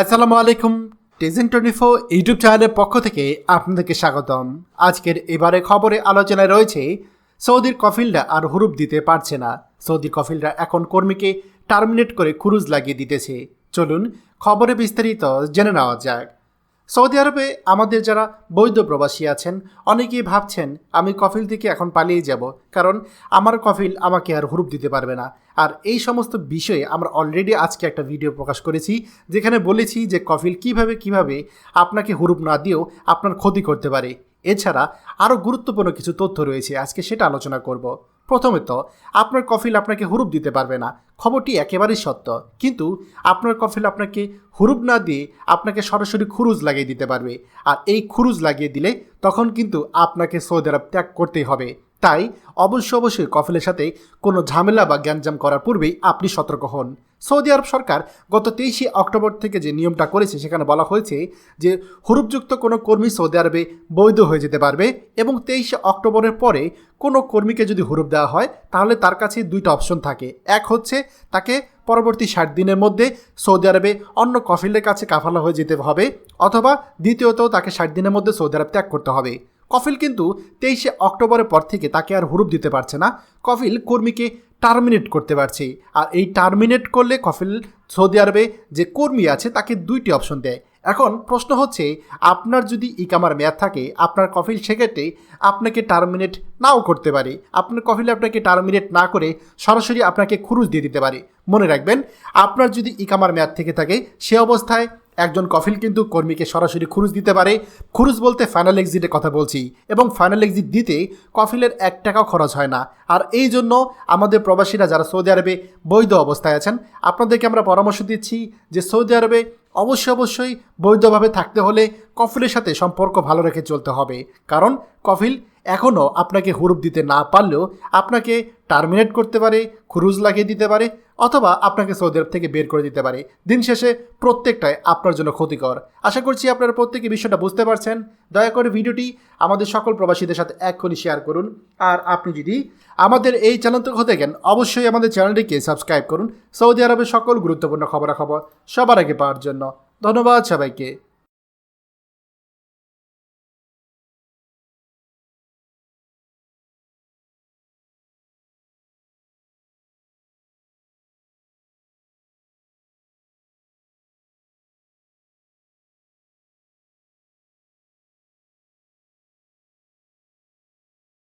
আসসালামু আলাইকুম টেজেন twenty four YouTube চ্যানেলের পক্ষ থেকে আপনাদেরকে স্বাগতম। আজকের এবারে খবরে আলোচনায় রয়েছে, সৌদির কফিলরা আর হুরুপ দিতে পারছে না। সৌদি কফিলরা এখন কর্মীকে টার্মিনেট করে খুরুজ লাগিয়ে দিতেছে। চলুন খবরে বিস্তারিত জেনে নেওয়া যাক। সৌদি আরবে আমাদের যারা বৈধ প্রবাসী আছেন, অনেকেই ভাবছেন, আমি কফিল থেকে এখন পালিয়ে যাব, কারণ আমার কফিল আমাকে আর হুরুপ দিতে পারবে না। আর এই সমস্ত বিষয়ে আমরা অলরেডি আজকে একটা ভিডিও প্রকাশ করেছি, যেখানে বলেছি যে কফিল কীভাবে কীভাবে আপনাকে হুরুপ না দিয়েও আপনার ক্ষতি করতে পারে। এছাড়া আরও গুরুত্বপূর্ণ কিছু তথ্য রয়েছে, আজকে সেটা আলোচনা করব। প্রথমত আপনার কফিল আপনাকে হুরুপ দিতে পারবে না। খবরটি একেবারেই সত্য। কিন্তু আপনার কফিল আপনাকে হুরুপ না দিয়ে আপনাকে সরাসরি খুরুজ লাগিয়ে দিতে পারবে। আর এই খুরুজ লাগিয়ে দিলে তখন কিন্তু আপনাকে সৌদি আরব ত্যাগ করতেই হবে। তাই অবশ্য অবশ্যই কফিলের সাথে কোনো ঝামেলা বা গ্যাঞ্জাম করার পূর্বেই আপনি সতর্ক হন। সৌদি আরব সরকার গত তেইশে অক্টোবর থেকে যে নিয়মটা করেছে, সেখানে বলা হয়েছে যে হুরুপযুক্ত কোনো কর্মী সৌদি আরবে বৈধ হয়ে যেতে পারবে এবং তেইশে অক্টোবরের পরে কোনো কর্মীকে যদি হুরুপ দেওয়া হয়, তাহলে তার কাছে দুইটা অপশন থাকে। এক হচ্ছে তাকে পরবর্তী ষাট দিনের মধ্যে সৌদি আরবে অন্য কফিলের কাছে কাফালা হয়ে যেতে হবে, অথবা দ্বিতীয়ত তাকে ষাট দিনের মধ্যে সৌদি আরব ত্যাগ করতে হবে। কফিল কিন্তু তেইশে অক্টোবরের পর থেকে তাকে আর হুরুপ দিতে পারছে না। কফিল কর্মীকে টার্মিনেট করতে পারছে। আর এই টার্মিনেট করলে কফিল সৌদি আরবে যে কর্মী আছে, তাকে দুইটি অপশন দেয়। এখন প্রশ্ন হচ্ছে, আপনার যদি ইকামার মেয়াদ থাকে, আপনার কফিল সেক্ষেত্রে আপনাকে টার্মিনেট নাও করতে পারে। আপনার কফিল আপনাকে টার্মিনেট না করে সরাসরি আপনাকে খুরুজ দিয়ে দিতে পারে। মনে রাখবেন, আপনার যদি ইকামার মেয়াদ থেকে থাকে, সে অবস্থায় একজন কফিল কিন্তু কর্মীকে সরাসরি খুরুজ দিতে পারে। খুরুজ বলতে ফাইনাল এক্সিটের কথা বলছি এবং ফাইনাল এক্সিট দিতে কফিলের এক টাকাও খরচ হয় না। আর এই জন্য আমাদের প্রবাসীরা যারা সৌদি আরবে বৈধ অবস্থায় আছেন, আপনাদেরকে আমরা পরামর্শ দিচ্ছি যে সৌদি আরবে অবশ্যই অবশ্যই বৈধভাবে থাকতে হলে কফিলের সাথে সম্পর্ক ভালো রেখে চলতে হবে। কারণ কফিল এখনও আপনাকে হুরুপ দিতে না পারলেও আপনাকে টার্মিনেট করতে পারে খুরুজ লাগিয়ে দিতে পারে অথবা আপনাকে সৌদি আরব থেকে বের করে দিতে পারে। দিন শেষে প্রত্যেকটাই আপনার জন্য ক্ষতিকর। আশা করছি আপনারা প্রত্যেকে বিষয়টা বুঝতে পারছেন। দয়া করে ভিডিওটি আমাদের সকল প্রবাসীদের সাথে এক্ষুনি শেয়ার করুন। আর আপনি যদি আমাদের এই চ্যানেল থেকে হতে গেন অবশ্যই আমাদের চ্যানেলটিকে সাবস্ক্রাইব করুন। সৌদি আরবের সকল গুরুত্বপূর্ণ খবরাখবর সবার আগে পাওয়ার জন্য। ধন্যবাদ সবাইকে।